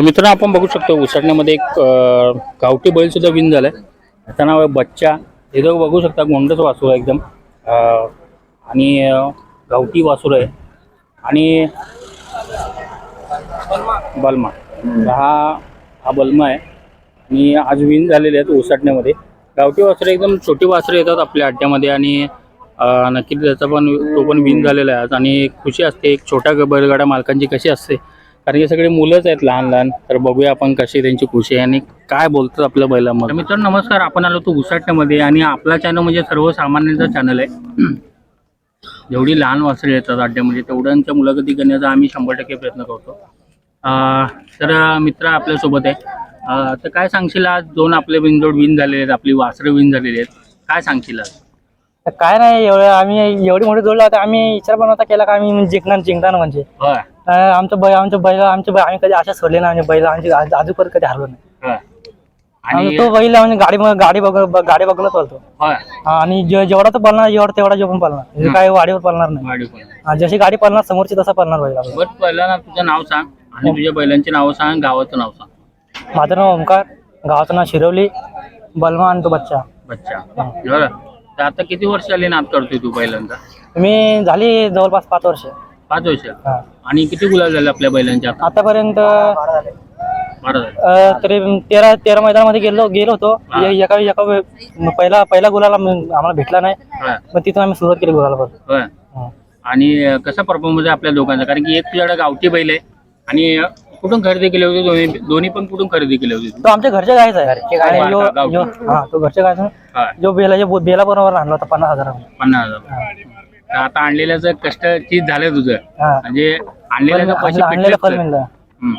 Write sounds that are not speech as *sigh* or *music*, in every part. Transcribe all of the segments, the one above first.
तर मित्रांनो आपण बघू शकतो उसटण्यामध्ये एक गावठी बैलसुद्धा विन झालं आहे त्याचं नाव आहे बच्चा. इथं बघू शकता गोंडच वासूर आहे एकदम. आणि गावठी वासूर आहे. आणि बलमा. हा हा बलमा आहे. आणि आज विन झालेले आहेत उसटण्यामध्ये गावठी वासरे एकदम छोटी वासरे येतात आपल्या अड्ड्यामध्ये आणि नक्कीच त्याचा पण तो पण विन झालेला आहे आज. आणि खुशी असते एक छोट्या बैलगाड्या मालकांची कशी असते कारण हे सगळे मुलंच आहेत लहान लहान. तर बघूया आपण कशी त्यांची खुशी आहे आणि काय बोलतात आपल्या बैलामध्ये. मित्र नमस्कार. आपण आलो तो उसाट्यामध्ये आणि आपला चॅनल म्हणजे सर्वसामान्यांचा चॅनल आहे. *clears throat* जेवढी लहान वासरे येतात अड्ड्यामध्ये तेवढ्यांच्या मुलाखती करण्याचा आम्ही शंभर टक्के प्रयत्न करतो. तर मित्र आपल्यासोबत आहे. तर काय सांगशील आज दोन आपले बिनजोड विन झालेले आहेत आपली वासरं विन झालेली आहेत. काय सांगशील आज? तर काय नाही एवढं आम्ही एवढी मोठी जोडला होता आम्ही विचार पण नव्हता केला का आम्ही जिंकणार जिंकणार म्हणजे. अं, आमचं बैल आमच्या बैल आमचे बैल आम्ही कधी आशा सोडले नाही बैल आमची आज- आजूपर्यंत कधी हरलो नाही. होय. आणि आणि तो बैल म्हणजे गाडी गाडी बघ ब- गाडी बघून चालतो होय. आणि जे- जेवढा तो पळणार एवढा तेवढा जेवण पळणार. म्हणजे काय वाडीवर पळणार नाही. पण हा, जशी गाडी पळणार समोरची तसा पळणार बैल आपला. बरं पहिला ना तुझं नाव सांग आणि तुझ्या बैलांची नावं सांग गावाचं नाव सांग. माझं नाव ओमकार गावाचं नाव शिरवली बलमा आणि तो बच्चा. बच्चा. बरं. तर आता किती वर्ष झाली नाद करतोय तू बैलांचा? मी झाली जवळपास पाच वर्ष. पाच वर्ष? हा. आणि किती गुलाब झाले आपल्या बैलांच्या आता? आतापर्यंत बरं झालं. अं, तरी तेरा तेरा मैदानामध्ये गेलो गेलो होतो. ए- एका एका वे- म- पहिला पहिला गुलाला म- आम्हाला भेटला नाही. होय मग तिथून आम्ही सुरुवात केली गुलाला परत होय आणि अं, कसा परफॉर्मन्स आहे आपल्या दोघांचा? कारण की एक तुझ्याकडे गावठी बैल आहे आणि कुठून खरेदी केले होते? दोन्ही दोन्ही पण कुठून खरेदी केले होते? तू तो आमच्या घरच्या गायचा आहे. गाय. आणि यो- गावठी. यो- हा तो घरच्या गायचा जो बेला जो बेला बरोबर आणला होता पन्नास हजार पन्नास हजार. तर आता आणलेल्याचं कष्ट चीज झालं तुझं. हा. म्हणजे आणलेल्याचं पैसे आणलेलं फल भेटले मिळलं. हम्म.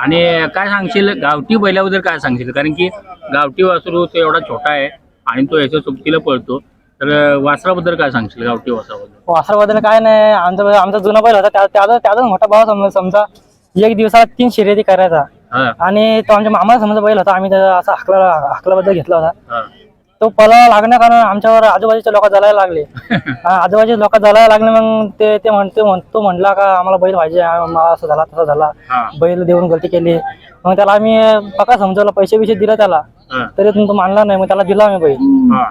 आणि काय सांगशील गावठी बैलाबद्दल काय सांगशील? कारण की गावठी वासरू तो एवढा छोटा आहे आणि तो याच्या सोबतीला पळतो. तर वासराबद्दल काय सांगशील गावठी वासराबद्दल? वासराबद्दल काय नाही. आमचा आमचा जुना बैल होता. त्या- त्याचा त्याचा मोठा भाव समजा समजा एक दिवसाला तीन शर्यती करायचा. हा. आणि तो आमच्या मामाला समजा बैल होता आम्ही त्याचा असा हकला हकलाबद्दल घेतला होता. हा. तो पळायला लागण्या कारण आमच्यावर आजूबाजूचे लोक जलायला लागले. *laughs* हा, आजूबाजूचे लोक जलायला लागले मग ते ते म्हणते म्हण- तो म्हणला का आम्हाला बैल पाहिजे मला असं झाला तसा झाला. हा. बैल देऊन गलती केली. मग त्याला आम्ही पका समजवलं पैसे बिशे दिले त्याला. हा. तरी पण तो मानला नाही मग त्याला दिला आम्ही बैल. हा.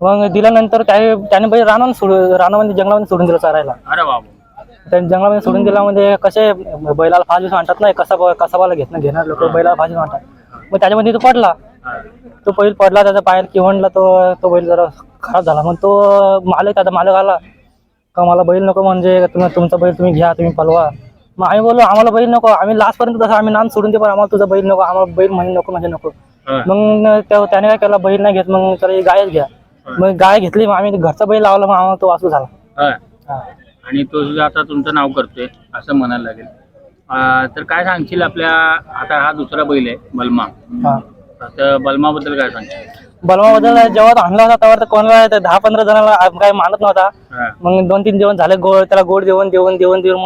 मग दिल्यानंतर त्याने त्याने बैल रानामध्ये सोडून रानामध्ये जंगलामध्ये सोडून दिलं चरायला. अरे बाबू. त्या जंगलामध्ये सोडून दिल्यामध्ये कसे बैलाला फास बिस म्हणतात नाही कसा कसाबाला घेत नाही घेणार लोक बैलाला फास म्हणतात मग त्याच्यामध्ये तो पडला. तो बैल पडला त्याच्या पायात किवणला तो तो बैल जरा खराब झाला. मग तो मालक त्याचा मालक आला. का मला बैल नको म्हणजे तुम्ही तुमचा बैल तुम्ही घ्या तुम्ही पलवा. मग आम्ही बोललो आम्हाला बैल नको. आम्ही लास्ट पर्यंत तसं आम्ही नाम सोडून दे पण आम्हाला तुझा बैल नको. आम्हाला बैल म्हणजे नको म्हणजे नको. मग त्या- त्याने काय केलं? बैल नाही घेत मग तर गायच घ्या. मग गाय घेतली मग आम्ही घरचा बैल लावला मग आम्हाला तो वाचू झाला. आणि तो सुद्धा आता तुमचं नाव करतोय असं म्हणायला लागेल. अं, तर काय सांगशील आपल्या आता हा दुसरा बैल आहे बलमा. हा. तर बलमाबद्दल काय सांगशील? बलमाबद्दल जेव्हा तो आणला होता तेव्हा तर कोणाला ते दहा पंधरा जणांना काही मानत नव्हता. हा. मग दोन तीन जेवण झाले गोड त्याला गोड जेवण देऊन देऊन देऊन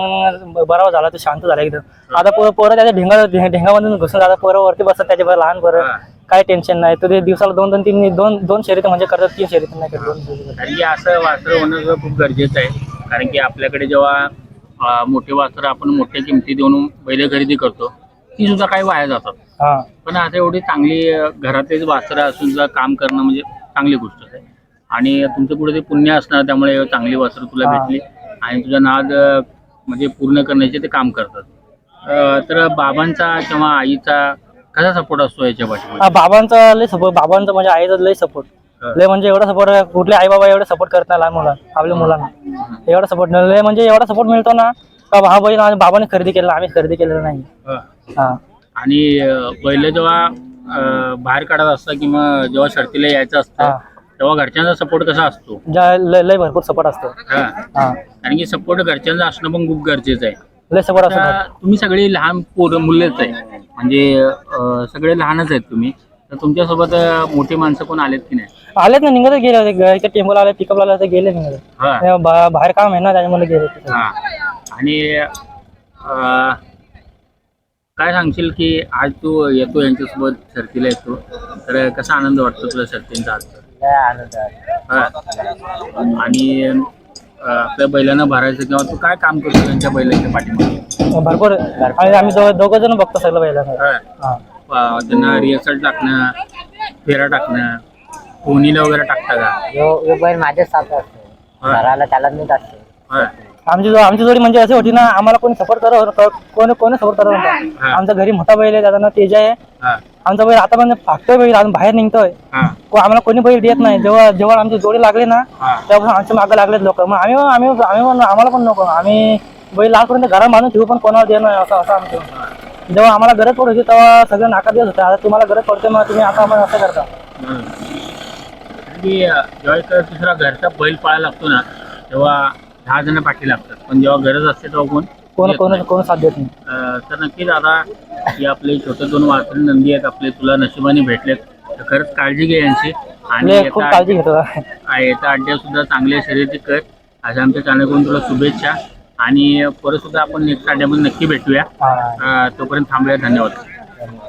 मग बराबर झाला तो शांत झाला एकदम आता पोरं पोरं त्याच्या ढेंगा ढे- ढेंगामधून घुसून जातात पोरं वरती बसतात त्याचे बरं लहान पोरं. हा. काय टेन्शन नाही. तो ते दिवसाला दोन दोन तीन दोन दोन शर्यत म्हणजे करतात तीन शर्यत नाही करत दोन शर्यती. कारण की असं वासरं होणं सुद्धा खूप गरजेचं आहे. कारण की आपल्याकडे जेव्हा मोठे वासरं आपण मोठ्या किमती देऊन बैल खरेदी करतो ती सुद्धा काही वाया जातात. हा. पण आता एवढी चांगली अं, घरातलेच वासरं असून सुद्धा काम करणं म्हणजे चांगली गोष्ट आहे. आणि तुमचं पुढे ते पुण्य असणार त्यामुळे चांगली वासरं तुला. भेटली. आणि तुझा नाद म्हणजे पूर्ण करण्याचे ते काम करतात. तर बाबांचा किंवा आईचा कसा सपोर्ट असतो याच्या बाबांचा लय सपोर्ट बाबांचा म्हणजे आईचा लय सपोर्ट. लय म्हणजे एवढा सपोर्ट कुठले आई बाबा एवढे सपोर्ट करत नाही लहान मुलांना आपल्या मुलांना. एवढा सपोर्ट लय म्हणजे एवढा सपोर्ट मिळतो ना का हा बैल बाबाने खरेदी केला आम्ही खरेदी केलेला नाही. हा. आणि बैल जेव्हा बाहेर काढत असतं किंवा जेव्हा शर्तीला यायचं असतं. तेव्हा घरच्यांचा सपोर्ट कसा असतो? लय भरपूर सपोर्ट असतो. कारण की सपोर्ट घरच्यांचा असणं पण खूप गरजेचं आहे. लय सपोर्ट असतो. तुम्ही सगळे लहान पोर मुलंच आहे. म्हणजे सगळे लहानच आहेत तुम्ही. तर तुमच्यासोबत अं, मोठी माणसं कोण आलेत की नाही? आलेत ना निघतच गेले होते. टेम्पोला आले पिकअपला आले होते गेले निघत. हा. बाहेर काम आहे ना त्याच्यामुळे गेले. हा. आणि अं, काय सांगशील की आज तू येतो यांच्यासोबत शर्तीला येतो. तर कसा आनंद वाटतो तुला शर्तींचा आज? हा. आणि अं, आपल्या बैलांना भरायचं किंवा तू काय काम करतो त्यांच्या बैलांच्या पाठीमागे? भरपूर आणि आम्ही दोघ जण बघतो सगळं हा. हा. अ, त्यांना रिहर्सल टाकणं फेरा टाकणं कोणीला वगैरे टाकता का यो यो बैल माझ्याच साथ असतो हा. घराला त्याला मीच असतो हा. आमची जो आमची जोडी म्हणजे अशी होती ना आम्हाला कोणी सपोर्ट करत कोणी कोणी सपोर्ट करत नव्हता हा. आमच्या घरी मोठा बैल आहे त्याचा नाव तेज आहे हा. आमचा बैल आता पण फाकतोय बैल अजून बाहेर निघतोय हा. को- आम्हाला कोणी बैल देत नाही जेव्हा जेव्हा आमची जोडी लागली ना हा. तेव्हा आमच्या मागे लागलेत लोक मग आम्ही आम्ही आम्ही पण आम्हाला पण नको आम्ही बैल लास्टपर्यंत घरात बांधून ठेवू पण कोणाला देणार नाही असं असं आमचं जेव्हा आम्हाला गरज पडत होती तेव्हा सगळं देत होते. आता तुम्हाला गरज पडते मग तुम्ही आता आम्हाला असं करता. जेव्हा दुसरा घरचा बैल पाळायला लागतो ना तेव्हा दहा जण पाठी लागतात. पण जेव्हा गरज असते तेव्हा कोण कोण कोण. कोण साथ देत नाही. तर नक्कीच आता ही आपले छोटे दोन वासरी नंदी आहेत आपले तुला नशिबाने भेटलेत. तर खरंच काळजी घे यांची. आणि खूप काळजी घेतो. येत्या अड्ड्यात सुद्धा चांगल्या शर्यती कर. असं आमच्या चॅनलकडून तुला शुभेच्छा. आणि परत सुद्धा आपण नेक्स्ट अड्ड्यामध्ये नक्की भेटूया. अ, तोपर्यंत थांबूया. धन्यवाद.